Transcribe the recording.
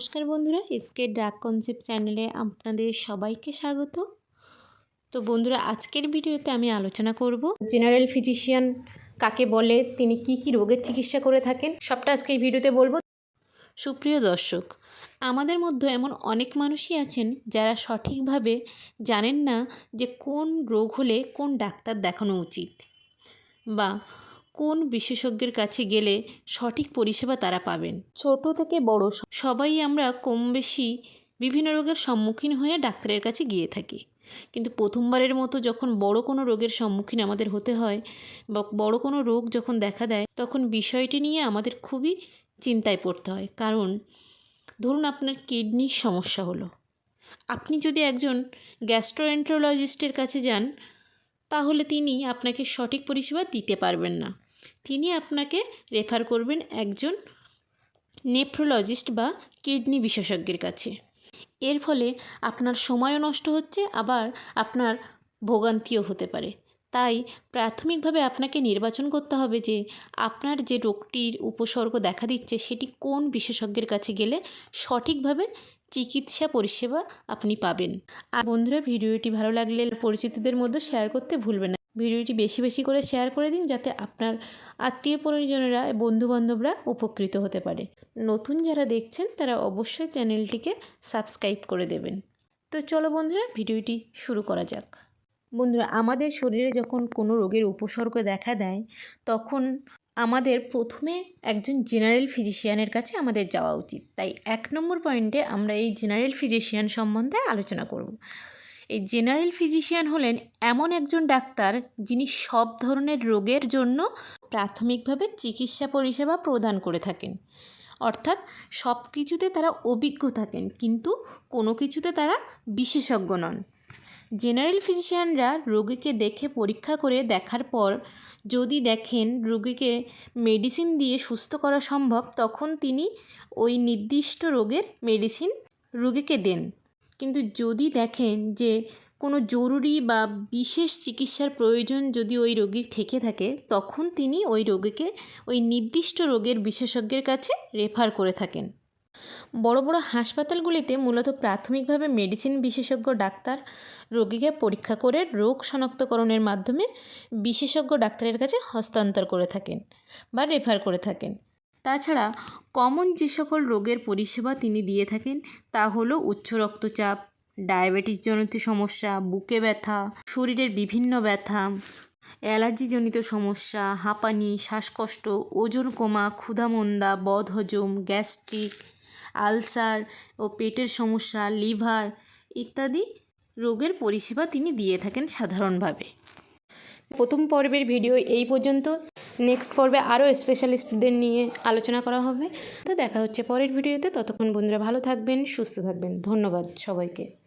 নমস্কার বন্ধুরা SK drug concept চ্যানেলে আপনাদের সবাইকে স্বাগত। তো বন্ধুরা, আজকের ভিডিওতে আমি আলোচনা করব জেনারেল ফিজিশিয়ান কাকে বলে, তিনি কি কি রোগের চিকিৎসা করে থাকেন, সবটা আজকে এই ভিডিওতে বলব। সুপ্রিয় দর্শক, আমাদের মধ্যে এমন অনেক মানুষই আছেন যারা সঠিকভাবে জানেন না যে কোন রোগ হলে কোন ডাক্তার দেখানো উচিত বা কোন বিশেষজ্ঞের কাছে গেলে সঠিক পরিষেবা তারা পাবেন? ছোট থেকে বড় সবাই আমরা কম বেশি বিভিন্ন রোগের সম্মুখীন হয়ে ডাক্তারের কাছে গিয়ে থাকি। কিন্তু প্রথমবারের মতো যখন বড় কোনো রোগের সম্মুখীন আমাদের হতে হয় বা বড় কোনো রোগ যখন দেখা দেয় তখন বিষয়টি নিয়ে আমাদের খুবই চিন্তায় পড়তে হয়। কারণ ধরুন আপনার কিডনির সমস্যা হলো। আপনি যদি একজন গ্যাস্ট্রোএন্ট্রোলজিস্টের কাছে যান তাহলে তিনি আপনাকে সঠিক পরিষেবা দিতে পারবেন না। তিনি আপনাকে রেফার করবেন একজন নেফ্রোলজিস্ট বা কিডনি বিশেষজ্ঞের কাছে। এর ফলে আপনার সময়ও নষ্ট হচ্ছে, আবার আপনার ভোগান্তিও হতে পারে। তাই প্রাথমিকভাবে আপনাকে নির্বাচন করতে হবে যে আপনার যে রোগটির উপসর্গ দেখা দিচ্ছে, সেটি কোন বিশেষজ্ঞের কাছে গেলে সঠিকভাবে চিকিৎসা পরিষেবা আপনি পাবেন। আর বন্ধুরা, ভিডিওটি ভালো লাগলে পরিচিতদের মধ্যে শেয়ার করতে ভুলবেন না। ভিডিওটি বেশি বেশি করে শেয়ার করে দিন যাতে আপনার আত্মীয় পরিজনেরা, বন্ধুবান্ধবরা উপকৃত হতে পারে। নতুন যারা দেখছেন, তারা অবশ্যই চ্যানেলটিকে সাবস্ক্রাইব করে দেবেন। তো চলো বন্ধুরা, ভিডিওটি শুরু করা যাক। বন্ধুরা, আমাদের শরীরে যখন কোনো রোগের উপসর্গ দেখা দেয়, তখন আমাদের প্রথমে একজন জেনারেল ফিজিশিয়ানের কাছে আমাদের যাওয়া উচিত। তাই এক নম্বর পয়েন্টে আমরা এই জেনারেল ফিজিশিয়ান সম্বন্ধে আলোচনা করব। এই জেনারেল ফিজিশিয়ান হলেন এমন একজন ডাক্তার যিনি সব ধরনের রোগের জন্য প্রাথমিকভাবে চিকিৎসা পরিষেবা প্রদান করে থাকেন। অর্থাৎ সব কিছুতে তারা অভিজ্ঞ থাকেন, কিন্তু কোনো কিছুতে তারা বিশেষজ্ঞ নন। জেনারেল ফিজিশিয়ানরা রোগীকে দেখে পরীক্ষা করে দেখার পর যদি দেখেন রোগীকে মেডিসিন দিয়ে সুস্থ করা সম্ভব, তখন তিনি ওই নির্দিষ্ট রোগের মেডিসিন রোগীকে দেন। কিন্তু যদি দেখেন যে কোনো জরুরি বা বিশেষ চিকিৎসার প্রয়োজন যদি ওই রোগীর থেকে থাকে, তখন তিনি ওই রোগীকে ওই নির্দিষ্ট রোগের বিশেষজ্ঞের কাছে রেফার করে থাকেন। বড় বড় হাসপাতালগুলিতে মূলত প্রাথমিকভাবে মেডিসিন বিশেষজ্ঞ ডাক্তার রোগীকে পরীক্ষা করে রোগ শনাক্তকরণের মাধ্যমে বিশেষজ্ঞ ডাক্তারের কাছে হস্তান্তর করে থাকেন বা রেফার করে থাকেন। তাছাড়া কমন যে সকল রোগের পরিষেবা তিনি দিয়ে থাকেন, তা হলো উচ্চ রক্তচাপ ডায়াবেটিসজনিত সমস্যা, বুকে ব্যথা, শরীরের বিভিন্ন ব্যথা, অ্যালার্জিজনিত সমস্যা, হাঁপানি, শ্বাসকষ্ট, ওজন কমা ক্ষুধামন্দা বদহজম, গ্যাস্ট্রিক, আলসার ও পেটের সমস্যা, লিভার ইত্যাদি রোগের পরিষেবা তিনি দিয়ে থাকেন সাধারণভাবে। প্রথম পর্বের ভিডিও এই পর্যন্ত। নেক্সট পর্বে আরও স্পেশালিস্টদের নিয়ে আলোচনা করা হবে। তো দেখা হচ্ছে পরের ভিডিওতে। ততক্ষণ বন্ধুরা ভালো থাকবেন, সুস্থ থাকবেন। ধন্যবাদ সবাইকে।